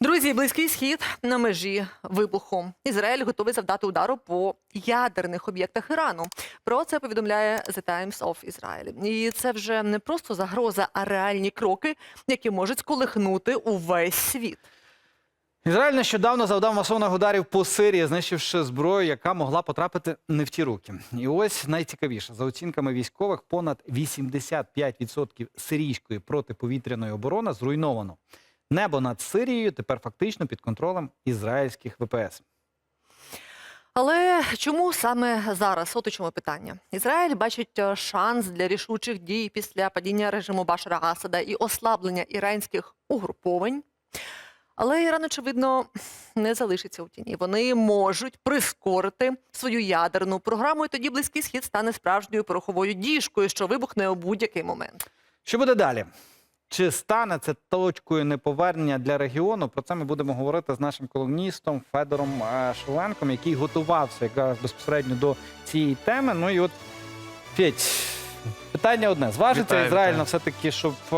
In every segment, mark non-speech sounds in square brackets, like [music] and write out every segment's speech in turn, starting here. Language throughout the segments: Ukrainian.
Друзі, близький схід на межі вибуху. Ізраїль готовий завдати удару по ядерних об'єктах Ірану. Про це повідомляє The Times of Israel. І це вже не просто загроза, а реальні кроки, які можуть сколихнути увесь світ. Ізраїль нещодавно завдав масованих ударів по Сирії, знищивши зброю, яка могла потрапити не в ті руки. І ось найцікавіше за оцінками військових, понад 85% сирійської протиповітряної оборони зруйновано. Небо над Сирією тепер фактично під контролем ізраїльських ВПС. Але чому саме зараз? От у чому питання. Ізраїль бачить е, шанс для рішучих дій після падіння режиму Башара Асада і ослаблення іранських угруповань. Але Іран, очевидно, не залишиться у тіні. Вони можуть прискорити свою ядерну програму, і тоді близький схід стане справжньою пороховою діжкою, що вибухне у будь-який момент. Що буде далі? Чи стане це точкою неповернення для регіону? Про це ми будемо говорити з нашим колоністом Федором е, який готувався якраз безпосередньо до цієї теми. Ну і от Федь, питання одне: зважиться Вітаю, Ізраїль вітаю. на все-таки, щоб е,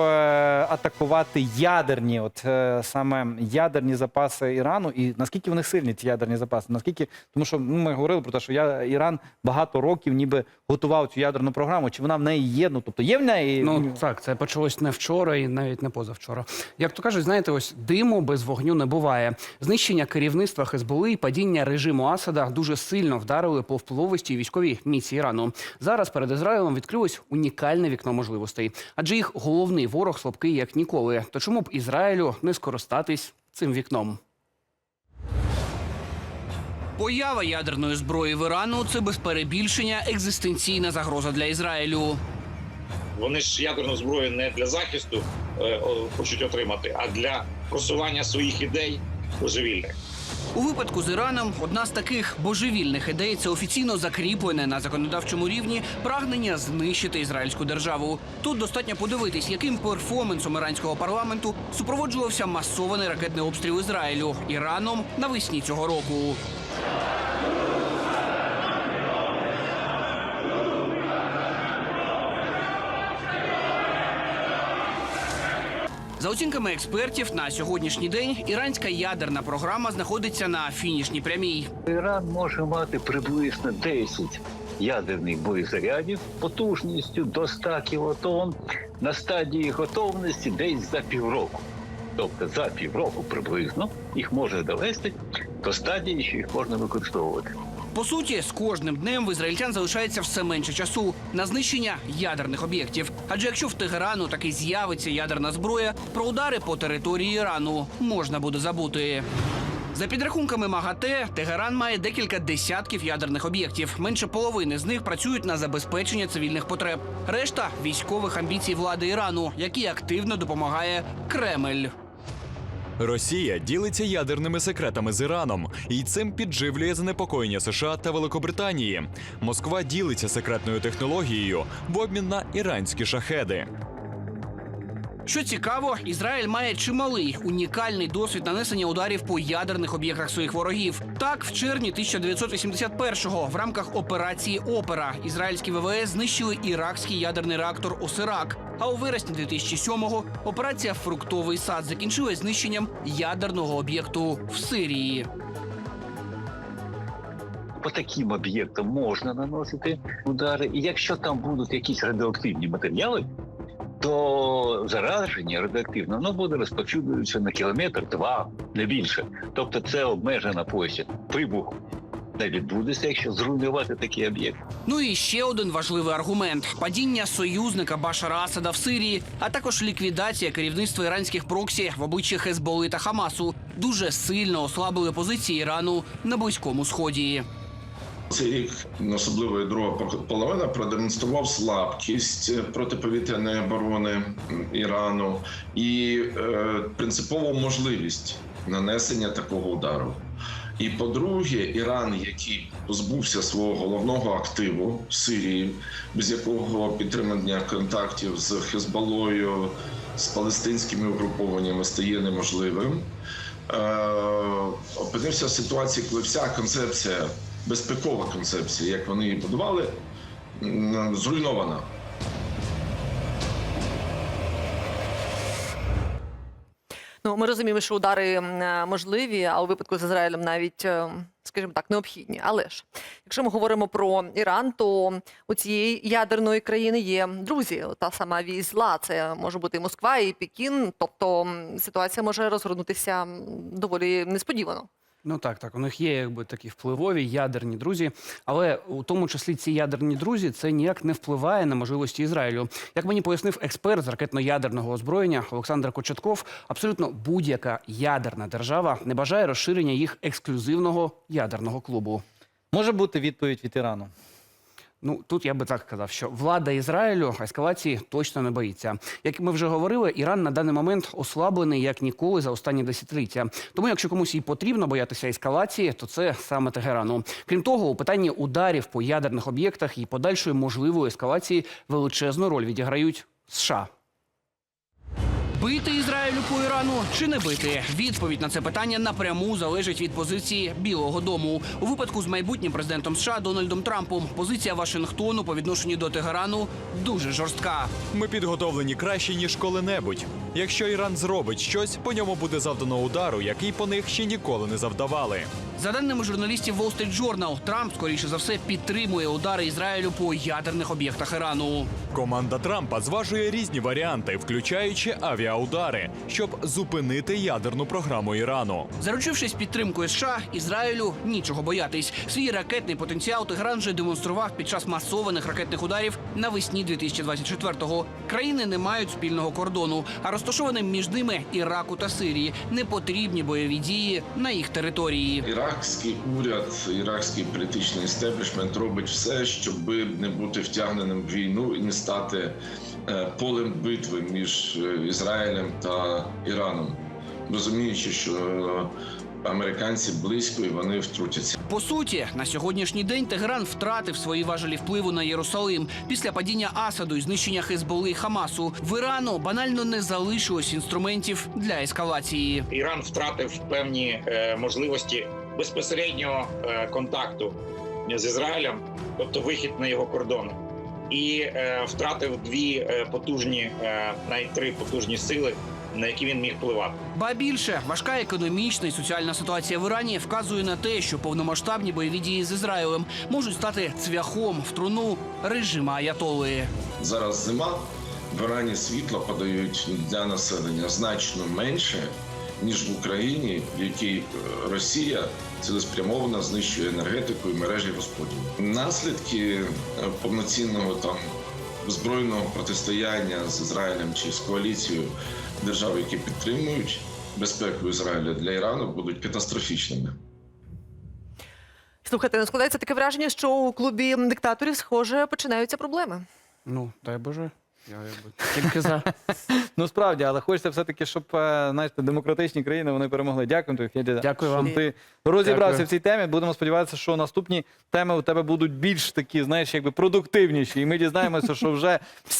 атакувати ядерні, от е, саме ядерні запаси Ірану, і наскільки вони сильні, ці ядерні запаси? Наскільки, тому що ну, ми говорили про те, що я, Іран багато років ніби готував цю ядерну програму. Чи вона в неї є? Ну тобто є в неї Ну так, це почалось не вчора і навіть не позавчора. Як то кажуть, знаєте, ось диму без вогню не буває. Знищення керівництва Хезболи і падіння режиму Асада дуже сильно вдарили по впливовості військовій міці Ірану. Зараз перед Ізраїлем відкрилось унікальне вікно можливостей, адже їх головний ворог слабкий як ніколи. То чому б Ізраїлю не скористатись цим вікном? Поява ядерної зброї в Ірану це без перебільшення екзистенційна загроза для Ізраїлю. Вони ж ядерну зброю не для захисту е, хочуть отримати, а для просування своїх ідей божевільних. У випадку з Іраном одна з таких божевільних ідей це офіційно закріплене на законодавчому рівні прагнення знищити ізраїльську державу. Тут достатньо подивитись, яким перформансом іранського парламенту супроводжувався масований ракетний обстріл Ізраїлю Іраном навесні цього року. За оцінками експертів, на сьогоднішній день іранська ядерна програма знаходиться на фінішній прямій. Іран може мати приблизно 10 ядерних боєзарядів потужністю до 100 кілотон на стадії готовності десь за півроку. Тобто за півроку приблизно їх може довести до стадії, що їх можна використовувати. По суті, з кожним днем в ізраїльтян залишається все менше часу на знищення ядерних об'єктів. Адже якщо в Тегерану таки з'явиться ядерна зброя, про удари по території Ірану можна буде забути. За підрахунками МАГАТЕ, Тегеран має декілька десятків ядерних об'єктів. Менше половини з них працюють на забезпечення цивільних потреб. Решта військових амбіцій влади Ірану, які активно допомагає Кремль. Росія ділиться ядерними секретами з Іраном і цим підживлює занепокоєння США та Великобританії. Москва ділиться секретною технологією в обмін на іранські шахеди. Що цікаво, Ізраїль має чималий унікальний досвід нанесення ударів по ядерних об'єктах своїх ворогів. Так, в червні 1981-го в рамках операції Опера ізраїльські ВВС знищили іракський ядерний реактор Осирак. А у вересні 2007-го операція Фруктовий сад закінчилась знищенням ядерного об'єкту в Сирії. По таким об'єктам можна наносити удари, і якщо там будуть якісь радіоактивні матеріали, то зараження радіоактивне воно буде розповсюджуватися на кілометр два, не більше. Тобто це обмежена площа. Вибух не відбудеться, якщо зруйнувати такий об'єкт. Ну і ще один важливий аргумент: падіння союзника Башара Асада в Сирії, а також ліквідація керівництва іранських проксі в обличчі Хезболи та Хамасу дуже сильно ослабили позиції Ірану на близькому сході. Цей рік, особливо і друга половина, продемонстрував слабкість е, протиповітряної оборони Ірану і е, принципову можливість нанесення такого удару. І по-друге, Іран, який позбувся свого головного активу Сирії, без якого підтримання контактів з Хезболою, з палестинськими угрупованнями стає неможливим, е, опинився в ситуації, коли вся концепція, безпекова концепція, як вони її будували, зруйнована. Ну, ми розуміємо, що удари е, можливі, а у випадку з Ізраїлем навіть, е, скажімо так, необхідні. Але ж, якщо ми говоримо про Іран, то у цієї ядерної країни є друзі. Та сама вісь. Це може бути і Москва, і Пекін. Тобто ситуація може розгорнутися доволі несподівано. Ну так, так. У них є якби такі впливові ядерні друзі, але у тому числі ці ядерні друзі це ніяк не впливає на можливості Ізраїлю. Як мені пояснив експерт з ракетно-ядерного озброєння Олександр Кочетков, абсолютно будь-яка ядерна держава не бажає розширення їх ексклюзивного ядерного клубу. Може бути відповідь від Ірану. Ну тут я би так сказав, що влада Ізраїлю ескалації точно не боїться. Як ми вже говорили, Іран на даний момент ослаблений як ніколи за останні десятиліття. Тому, якщо комусь і потрібно боятися ескалації, то це саме Тегерану. Крім того, у питанні ударів по ядерних об'єктах і подальшої можливої ескалації величезну роль відіграють США. Бити Ізраїлю по Ірану чи не бити? Відповідь на це питання напряму залежить від позиції Білого Дому. У випадку з майбутнім президентом США Дональдом Трампом позиція Вашингтону по відношенню до Тегерану дуже жорстка. Ми підготовлені краще ніж коли-небудь. Якщо Іран зробить щось, по ньому буде завдано удару, який по них ще ніколи не завдавали. За даними журналістів Wall Street Journal, Трамп скоріше за все підтримує удари Ізраїлю по ядерних об'єктах Ірану. Команда Трампа зважує різні варіанти, включаючи авіаудари, щоб зупинити ядерну програму Ірану. Заручившись підтримкою США, Ізраїлю нічого боятись. Свій ракетний потенціал Тегеран вже демонстрував під час масованих ракетних ударів навесні 2024-го. Країни не мають спільного кордону, а розташованим між ними Іраку та Сирії не потрібні бойові дії на їх території. Іракський уряд, іракський політичний істеблішмент робить все, щоб не бути втягненим в війну і не стати е, полем битви між е, Ізраїлем та Іраном, розуміючи, що е, американці близько і вони втрутяться. По суті, на сьогоднішній день Тегеран втратив свої важелі впливу на Єрусалим після падіння Асаду і знищення Хезболи і Хамасу. В Ірану банально не залишилось інструментів для ескалації. Іран втратив певні е, можливості безпосереднього е, контакту з Ізраїлем, тобто вихід на його кордони, і е, втратив дві е, потужні, е, навіть три потужні сили, на які він міг впливати. Ба більше важка економічна і соціальна ситуація в Ірані вказує на те, що повномасштабні бойові дії з Ізраїлем можуть стати цвяхом в труну режима Аятоли. Зараз зима. В Ірані світло подають для населення значно менше, ніж в Україні, в якій е, Росія цілеспрямовано знищує енергетику і мережі розподілу. Наслідки е, повноцінного там збройного протистояння з Ізраїлем чи з коаліцією держав, які підтримують безпеку Ізраїля для Ірану, будуть катастрофічними. Слухайте, не складається таке враження, що у клубі диктаторів, схоже, починаються проблеми. Ну дай Боже, я якби [laughs] тільки за. Ну справді, але хочеться все-таки, щоб е, знаєте, демократичні країни вони перемогли. Дякую тобі, Федя. Дякую вам. що Ти розібрався Дякую. в цій темі. Будемо сподіватися, що наступні теми у тебе будуть більш такі, знаєш, якби продуктивніші. І ми дізнаємося, що вже всі.